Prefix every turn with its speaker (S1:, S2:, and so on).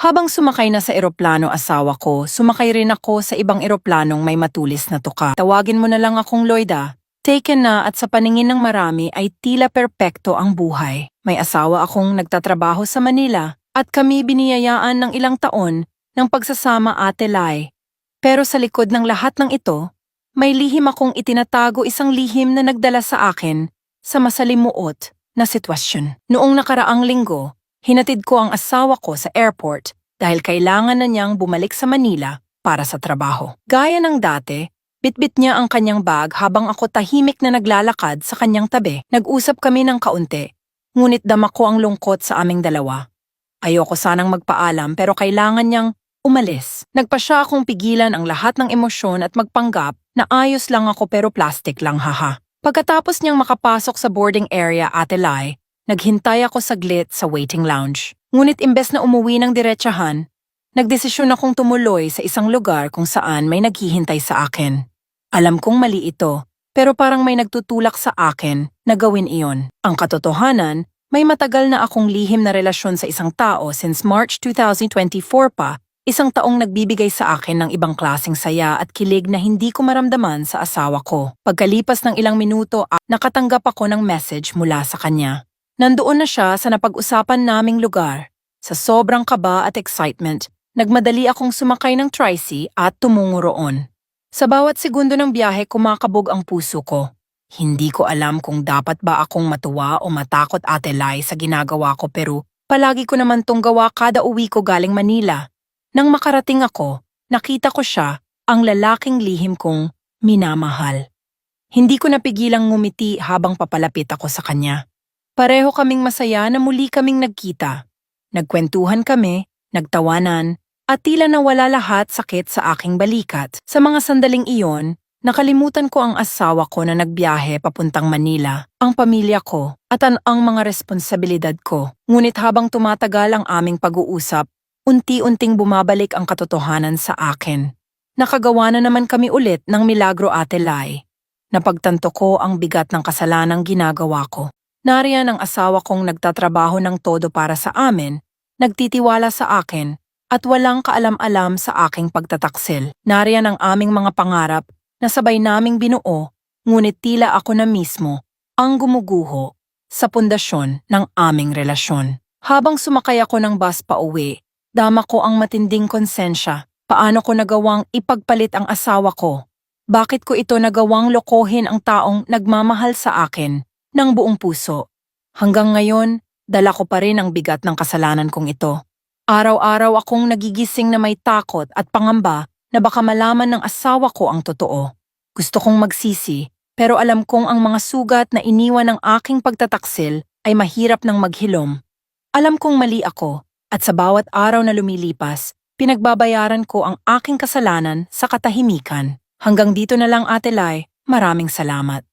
S1: Habang sumakay na sa eroplano asawa ko, sumakay rin ako sa ibang eroplanong may matulis na tuka. Tawagin mo na lang akong Lloyda. Taken na at sa paningin ng marami ay tila perpekto ang buhay. May asawa akong nagtatrabaho sa Manila at kami biniyayaan ng ilang taon ng pagsasama ate Lai. Pero sa likod ng lahat ng ito, may lihim akong itinatago isang lihim na nagdala sa akin sa masalimuot na sitwasyon. Noong nakaraang linggo, hinatid ko ang asawa ko sa airport dahil kailangan na niyang bumalik sa Manila para sa trabaho. Gaya ng dati, bitbit niya ang kanyang bag habang ako tahimik na naglalakad sa kanyang tabi. Nag-usap kami ng kaunti, ngunit dama ko ang lungkot sa aming dalawa. Ayoko sanang magpaalam pero kailangan niyang umalis. Nagpa siya akong pigilan ang lahat ng emosyon at magpanggap na ayos lang ako pero plastic lang haha. Pagkatapos niyang makapasok sa boarding area Ate Lai, naghintay ako saglit sa waiting lounge. Ngunit imbes na umuwi ng diretsahan, nagdesisyon akong tumuloy sa isang lugar kung saan may naghihintay sa akin. Alam kong mali ito, pero parang may nagtutulak sa akin na gawin iyon. Ang katotohanan, may matagal na akong lihim na relasyon sa isang tao since March 2024 pa Isang taong nagbibigay sa akin ng ibang klaseng saya at kilig na hindi ko maramdaman sa asawa ko. Pagkalipas ng ilang minuto, nakatanggap ako ng message mula sa kanya. Nandoon na siya sa napag-usapan naming lugar. Sa sobrang kaba at excitement, nagmadali akong sumakay ng tricy at tumungo roon. Sa bawat segundo ng biyahe kumakabog ang puso ko. Hindi ko alam kung dapat ba akong matuwa o matakot ate Lai sa ginagawa ko pero palagi ko naman tong gawa kada uwi ko galing Manila. Nang makarating ako, nakita ko siya, ang lalaking lihim kong minamahal. Hindi ko napigilang ngumiti habang papalapit ako sa kanya. Pareho kaming masaya na muli kaming nagkita. Nagkwentuhan kami, nagtawanan, at tila nawala lahat sakit sa aking balikat. Sa mga sandaling iyon, nakalimutan ko ang asawa ko na nagbiyahe papuntang Manila, ang pamilya ko, at ang, ang mga responsibilidad ko. Ngunit habang tumatagal ang aming pag-uusap, unti-unting bumabalik ang katotohanan sa akin. Nakagawa na naman kami ulit ng milagro ate Lai. Napagtanto ko ang bigat ng kasalanang ginagawa ko. Nariyan ang asawa kong nagtatrabaho ng todo para sa amin, nagtitiwala sa akin, at walang kaalam-alam sa aking pagtataksil. Nariyan ang aming mga pangarap na sabay naming binuo, ngunit tila ako na mismo ang gumuguho sa pundasyon ng aming relasyon. Habang sumakay ako ng bus pa uwi, Dama ko ang matinding konsensya. Paano ko nagawang ipagpalit ang asawa ko? Bakit ko ito nagawang lokohin ang taong nagmamahal sa akin ng buong puso? Hanggang ngayon, dala ko pa rin ang bigat ng kasalanan kong ito. Araw-araw akong nagigising na may takot at pangamba na baka malaman ng asawa ko ang totoo. Gusto kong magsisi, pero alam kong ang mga sugat na iniwan ng aking pagtataksil ay mahirap ng maghilom. Alam kong mali ako, at sa bawat araw na lumilipas, pinagbabayaran ko ang aking kasalanan sa katahimikan. Hanggang dito na lang Ate Lai, maraming salamat.